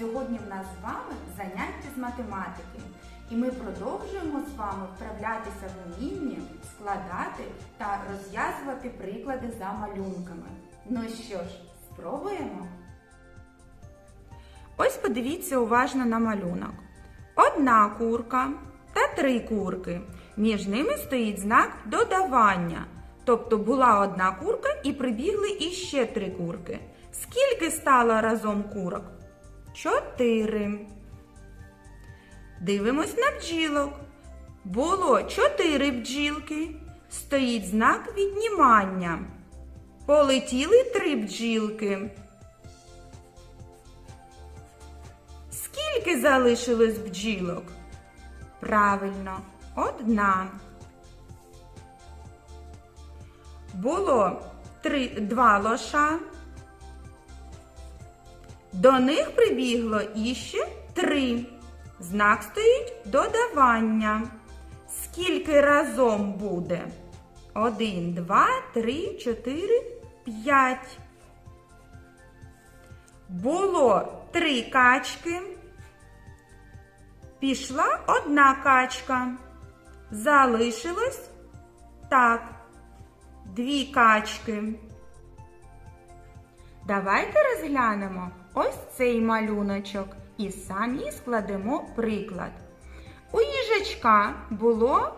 нас з вами заняття з математики. І ми продовжуємо з вами вправлятися в умінні складати та розв'язувати приклади за малюнками. Ну що ж, спробуємо? Ось подивіться уважно на малюнок. Одна курка та три курки. Між ними стоїть знак додавання. Тобто була одна курка і прибігли іще три курки. Скільки стало разом курок? Чотири. Дивимось на бджілок. Було чотири бджілки. Стоїть знак віднімання. Полетіли три бджілки. Скільки залишилось бджілок? Правильно, одна. Було три, два лоша. До них прибігло іще три. Знак стоїть додавання. Скільки разом буде? Один, два, три, чотири, п'ять. Було три качки. Пішла одна качка. Залишилось так. Дві качки. Давайте розглянемо ось цей малюночок і самі складемо приклад. У їжачка було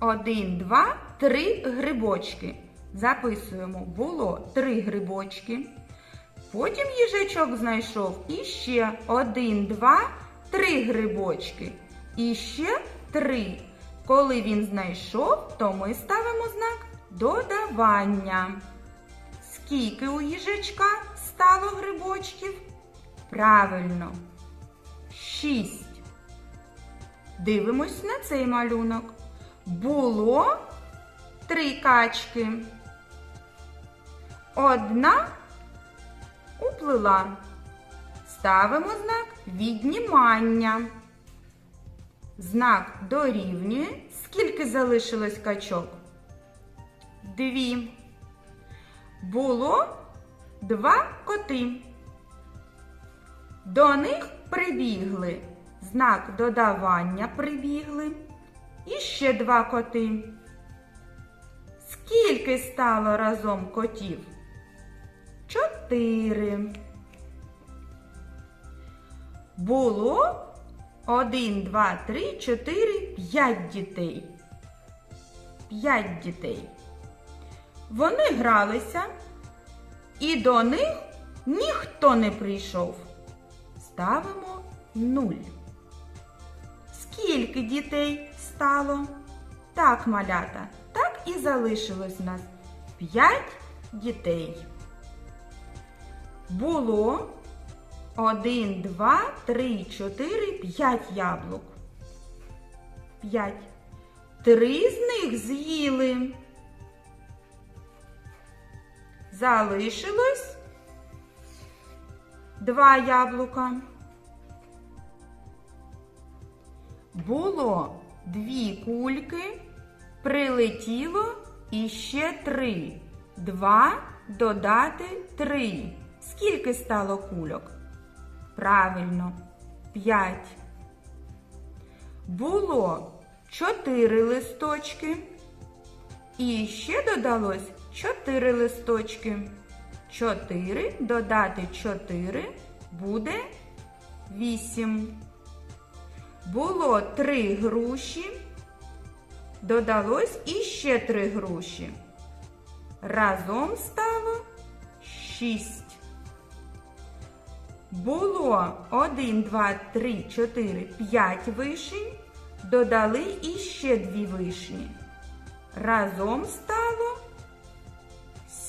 один, два, три грибочки. Записуємо, було три грибочки. Потім їжачок знайшов іще один, два, три грибочки. І ще три. Коли він знайшов, то ми ставимо знак додавання. Скільки у їжачка стало грибочків? Правильно. Шість. Дивимось на цей малюнок. Було три качки. Одна уплила. Ставимо знак віднімання. Знак дорівнює. Скільки залишилось качок? Дві. Було два коти. До них прибігли. Знак додавання прибігли. І ще два коти. Скільки стало разом котів? Чотири. Було один, два, три, чотири, п'ять дітей. П'ять дітей. Вони гралися, і до них ніхто не прийшов. Ставимо нуль. Скільки дітей стало? Так, малята, так і залишилось у нас п'ять дітей. Було один, два, три, чотири, п'ять яблук. П'ять. Три з них з'їли. Залишилось два яблука. Було дві кульки, прилетіло іще три. Два додати три. Скільки стало кульок? Правильно, п'ять. Було чотири листочки. І ще додалось чотири листочки. Чотири додати чотири буде вісім. Було три груші. Додалось іще три груші. Разом стало шість. Було 1, 2, 3, 4, 5 вишень. Додали іще дві вишні. Разом стало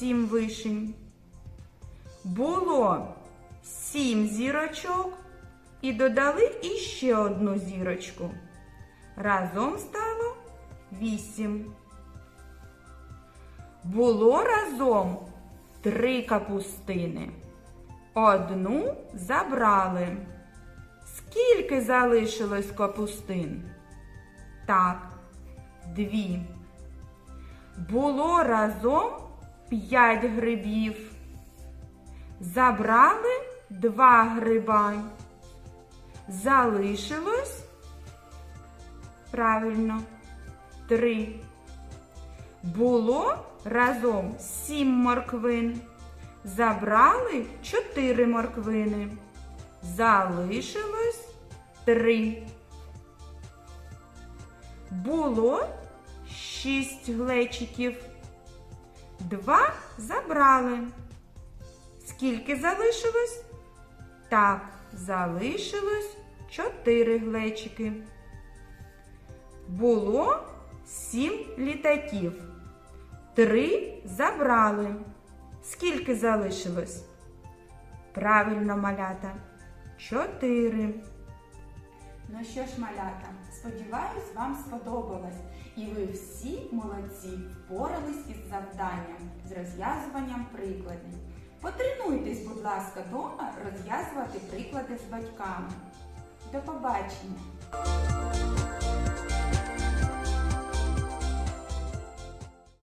7 вишень. Було 7 зірочок. І додали іще одну зірочку. Разом стало 8. Було разом 3 капустини. Одну забрали. Скільки залишилось капустин? Так, дві. Було разом п'ять грибів. Забрали два гриба. залишилось правильно три. Було разом сім морквин. Забрали чотири морквини. Залишилось три. Було шість глечиків. Два забрали. Скільки залишилось? Так, залишилось чотири глечики. Було сім літаків. Три забрали. Скільки залишилось? Правильно, малята. Чотири. Ну що ж, малята, сподіваюсь, вам сподобалось. І ви всі молодці впорались із завданням з розв'язуванням прикладів. Потренуйтесь, будь ласка, дома розв'язувати приклади з батьками. До побачення!